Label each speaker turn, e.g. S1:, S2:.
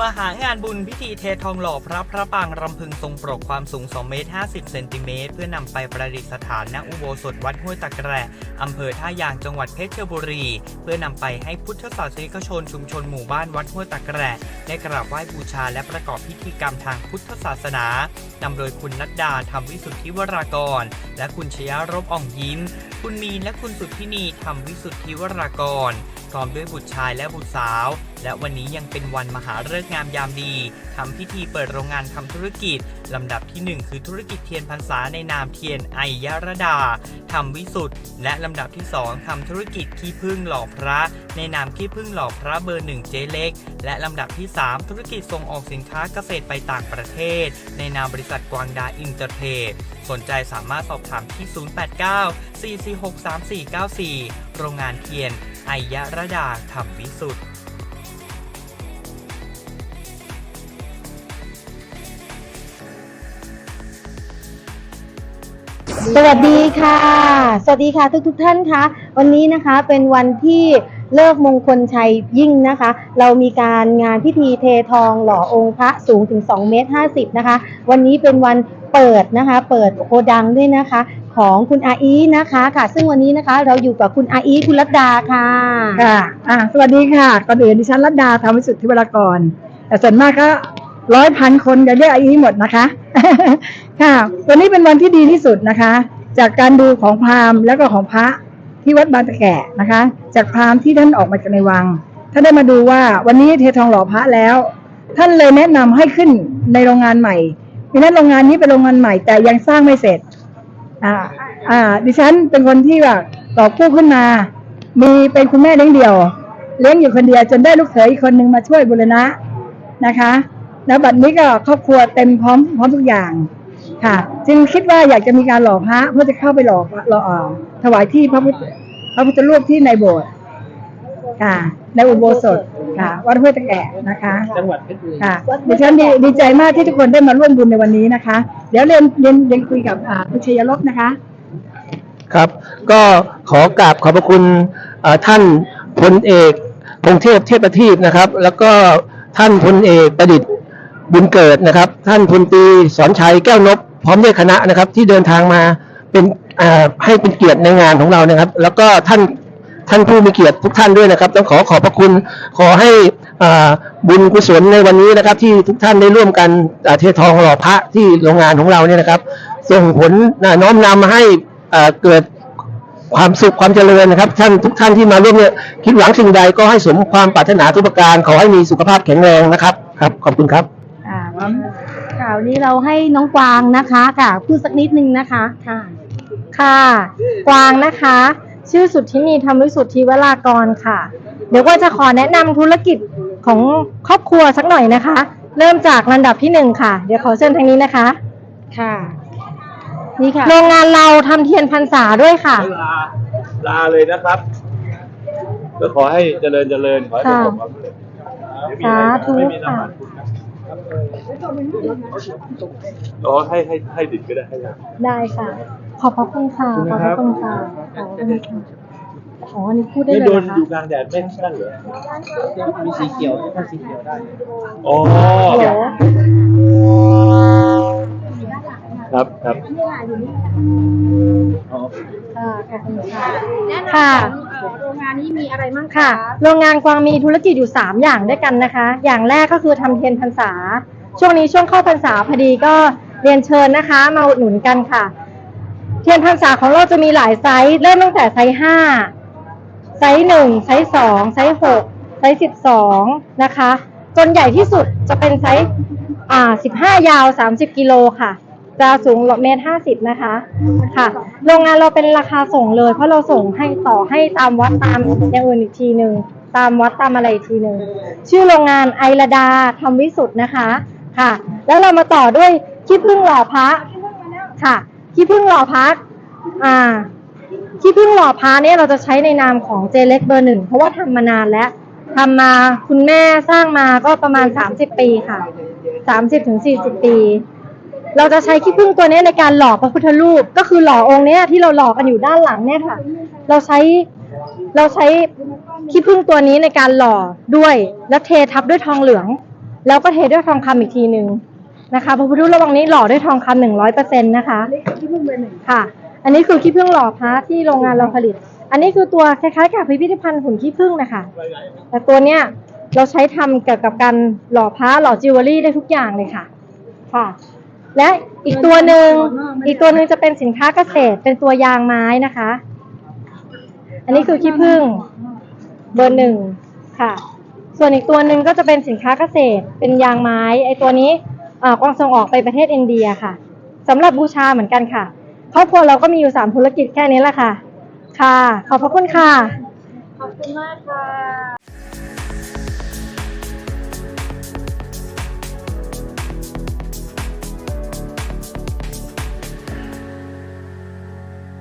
S1: มหางานบุญพิธีเททองหล่อพระพระปางรำพึงทรงโปรกความสูง 2 เมตร 50 เซนติเมตร เพื่อนำไปประดิษฐานณอุโบสถวัดห้วยตะแกระอำเภอท่ายางจังหวัดเพชรบุรี เพื่อนำไปให้พุทธศาสนิกชนชุมชนหมู่บ้านวัดห้วยตะแกรได้กราบไหว้บูชาและประกอบพิธีกรรมทางพุทธศาสนานำโดยคุณนัดดาธรรมวิสุทธิวรากร และคุณชยารบอ่องยิ้ม คุณมีนและคุณสุทธินีธรรมวิสุทธิวรากร พร้อมด้วยบุตรชายและบุตรสาว และวันนี้ยังเป็นวันมหาฤกษ์งามยามดีทำพิธีเปิดโรงงานทำธุรกิจลำดับที่ 1 คือธุรกิจเทียนพรรษาในนามเทียนไอยรดาทำวิสุทธ์และลำดับที่ 2ทำธุรกิจขี้พึ่งหล่อพระ ในนามขี้พึ่งหล่อพระเบอร์หนึ่งเจเล็ก และลำดับที่ 3 ธุรกิจส่งออกสินค้าเกษตรไปต่างประเทศ ในนามบริษัทกวางดาอินเตอร์เทรดสนใจสามารถสอบถามที่ 089 446 3494 โรงงานเทียนไอยรดาธรรมวิสุทธ์
S2: สวัสดีค่ะ สวัสดีค่ะทุกทุกท่านคะ วันนี้นะคะเป็นวันที่ เลิกมงคลชัยยิ่งนะคะ เรามีการงานพิธีเททองหล่อองค์พระสูงถึง2เมตร50นะคะ วันนี้เป็นวันเปิดนะคะ เปิดโกดังด้วยนะคะ ของคุณอาอีนะคะค่ะ ซึ่งวันนี้นะคะเราอยู่กับคุณอาอีคุณรัตดาค่ะ
S3: ค่ะอ่าสวัสดีค่ะก่อนอื่นดิฉันรัตดาธรรมวิสุทธิวรากร แต่ส่วนมากก็ร้อยพันคนจะเรียกอายุหมดนะคะ ค่ะ วันนี้เป็นวันที่ดีที่สุดนะคะ จากการดูของพราหมณ์แล้วก็ของพระ ที่วัดบางตะแกะนะคะ จากพราหมณ์ที่ท่านออกมาจากในวังท่านได้มาดูว่าวันนี้เททองหล่อพระแล้ว ท่านเลยแนะนำให้ขึ้นในโรงงานใหม่ดังนั้นโรงงานนี้เป็นโรงงานใหม่แต่ยังสร้างไม่เสร็จอ่าอ่า ดิฉันเป็นคนที่แบบต่อกู้ขึ้นมา มีเป็นคุณแม่เลี้ยงเดี่ยว เลี้ยงอยู่คนเดียวจนได้ลูกเขยอีกคนหนึ่งมาช่วยบูรณะนะคะ แล้วบัดนี้ก็ครอบครัวเต็มพร้อมพร้อมทุกอย่างค่ะ จึงคิดว่าอยากจะมีการหล่อพระเพื่อจะเข้าไปหล่อหล่อถวายที่พระพุทธ พระพุทธรูปที่ในโบสถ์ค่ะ ในอุโบสถค่ะ วัดห้วยตะแกะนะคะ
S4: จังหวัดเพชรบุรี
S3: ค่ะดิฉันดีดีใจมากที่ทุกคนได้มาร่วมบุญในวันนี้นะคะ เดี๋ยวเรียนเรียนเรียนคุยกับอ่าคุณชัยรบนะคะ
S4: ครับ ก็ขอกราบขอบพระคุณเอ่อท่านพลเอกพงเทพเทพประทีปนะครับ แล้วก็ท่านพลเอกประดิษฐ์บุญเกิดนะครับ ท่านพลตรีสอนชัยแก้วนพพร้อมด้วยคณะนะครับ ที่เดินทางมา เป็นให้เป็นเกียรติในงานของเรานะครับ แล้วก็ท่านท่านผู้มีเกียรติทุกท่านด้วยนะครับ ต้องขอขอบพระคุณขอให้บุญกุศลในวันนี้นะครับ ที่ทุกท่านได้ร่วมกันเททองหล่อพระที่โรงงานของเราเนี่ยนะครับ ส่งผลน้อมนำมาให้เกิดความสุขความเจริญนะครับ ท่านทุกท่านที่มาร่วมเนี่ยคิดหวังสิ่งใดก็ให้สมความปรารถนาทุกประการขอให้มีสุขภาพแข็งแรงนะครับครับขอบคุณครับ
S2: ค่ะค่ะวันนี้เราให้น้องกวางนะคะค่ะพูดสักนิดนึงนะคะค่ะ
S5: ค่ะ กวางนะคะ ชื่อสุทธินีธรรมวิสุทธิวรากรค่ะ เดี๋ยวก็จะขอแนะนำธุรกิจของครอบครัวสักหน่อยนะคะ เริ่มจากลำดับที่หนึ่งค่ะ เดี๋ยวขอเชิญทางนี้นะคะ
S2: ค่ะ นี่ค่ะ
S5: โรงงานเราทำเทียนพรรษาด้วยค่ะ
S6: ลาลาเลยนะครับ ก็ขอให้เจริญเจริญขอให้ประสบความสำเร็จไม่มีอะไร
S5: สาธุ
S6: ไม่มีน้ำ
S5: ค่ะ
S6: มันคุณนะอ๋อให้ให้ให้ดิดก็ได้ให้ยา
S5: ได้ค่ะ ขอบพระคุณค่ะ ขอบพระคุณค่ะขอบคุณค่ะอ๋ออันนี้พูดได้
S6: ไม่
S5: เล
S6: โด
S5: ย
S6: น
S5: เหรอ
S6: อยู่
S5: คะ
S6: กลางแดดไม่นั่นเหรอ
S4: มีสีเขียวถ้าสีเขียวได้
S6: อ๋อ
S5: ฮัลโหล
S6: ครับครับ
S5: ค่ะขอบคุณค่ะค่ะ
S2: โรงงานนี้มีอะไรมั่ง
S5: ค่ะ โรงงานกวางมีธุรกิจอยู่ 3 อย่างด้วยกันนะคะ อย่างแรกก็คือทำเทียนพรรษา ช่วงนี้ช่วงเข้าพรรษาพอดีก็เรียนเชิญนะคะ มาอุดหนุนกันค่ะ เทียนพรรษาของเราจะมีหลายไซส์เริ่มตั้งแต่ไซส์ห้าไซส์หนึ่งไซส์สองไซส์หกไซส์สิบสองนะคะ จนใหญ่ที่สุดจะเป็นไซส์อ่าสิบห้ายาวสามสิบกิโลค่ะ จะสูงเมตรห้าสิบนะคะค่ะโรงงานเราเป็นราคาส่งเลย เพราะเราส่งให้ต่อให้ตามวัดตามอย่างอื่นอีกทีหนึ่งตามวัดตามอะไรอีกทีหนึ่งชื่อโรงงานไอระดาทำวิสุทธ์นะคะค่ะ แล้วเรามาต่อด้วยขี้ผึ้งหล่อพระค่ะ ขี้ผึ้งหล่อพระอ่าขี้ผึ้งหล่อพระเนี่ยเราจะใช้ในนามของเจเล็กเบอร์หนึ่งเพราะว่าทำมานานแล้วทำมาคุณแม่สร้างมาก็ประมาณสามสิบปีค่ะสามสิบถึงสี่สิบปี เราจะใช้ขี้ผึ้งตัวนี้ในการหล่อพระพุทธรูป ก็คือหล่อองค์เนี้ยที่เราหล่อกันอยู่ด้านหลังเนี่ยค่ะ เราใช้เราใช้ขี้ผึ้งตัวนี้ในการหล่อด้วยและเททับด้วยทองเหลือง แล้วก็เทด้วยทองคำอีกทีหนึ่ง นะคะพระพุทธรูประวังนี้หล่อด้วยทองคำหนึ่งร้อยเปอร์เซ็นต์นะคะ
S3: ที่เพิ่งเบอร์หนึ่ง
S5: ค่ะ อันนี้คือขี้ผึ้งหล่อพระที่โรงงานเราผลิต อันนี้คือตัวคล้ายๆกับพิพิธภัณฑ์หุ่นขี้ผึ้งนะคะแต่ตัวเนี้ยเราใช้ทำเกี่ยวกับการหล่อพระหล่อจิวเวลรี่ได้ทุกอย่างเลยค่ะ ค่ะ และอีกตัวหนึ่งอีกตัวหนึ่งจะเป็นสินค้าเกษตรเป็นตัวยางไม้นะคะ อันนี้คือขี้ผึ้งเบอร์หนึ่งค่ะ ส่วนอีกตัวหนึ่งก็จะเป็นสินค้าเกษตรเป็นยางไม้ ไอตัวนี้ อ่ากวางส่งออกไปประเทศอินเดียค่ะสำหรับบูชาเหมือนกันค่ะครอบครัวเราก็มีอยู่สามธุรกิจแค่นี้แหละค่ะ ค่ะ ขอบพระคุณค่ะ ขอบคุณมากค่ะ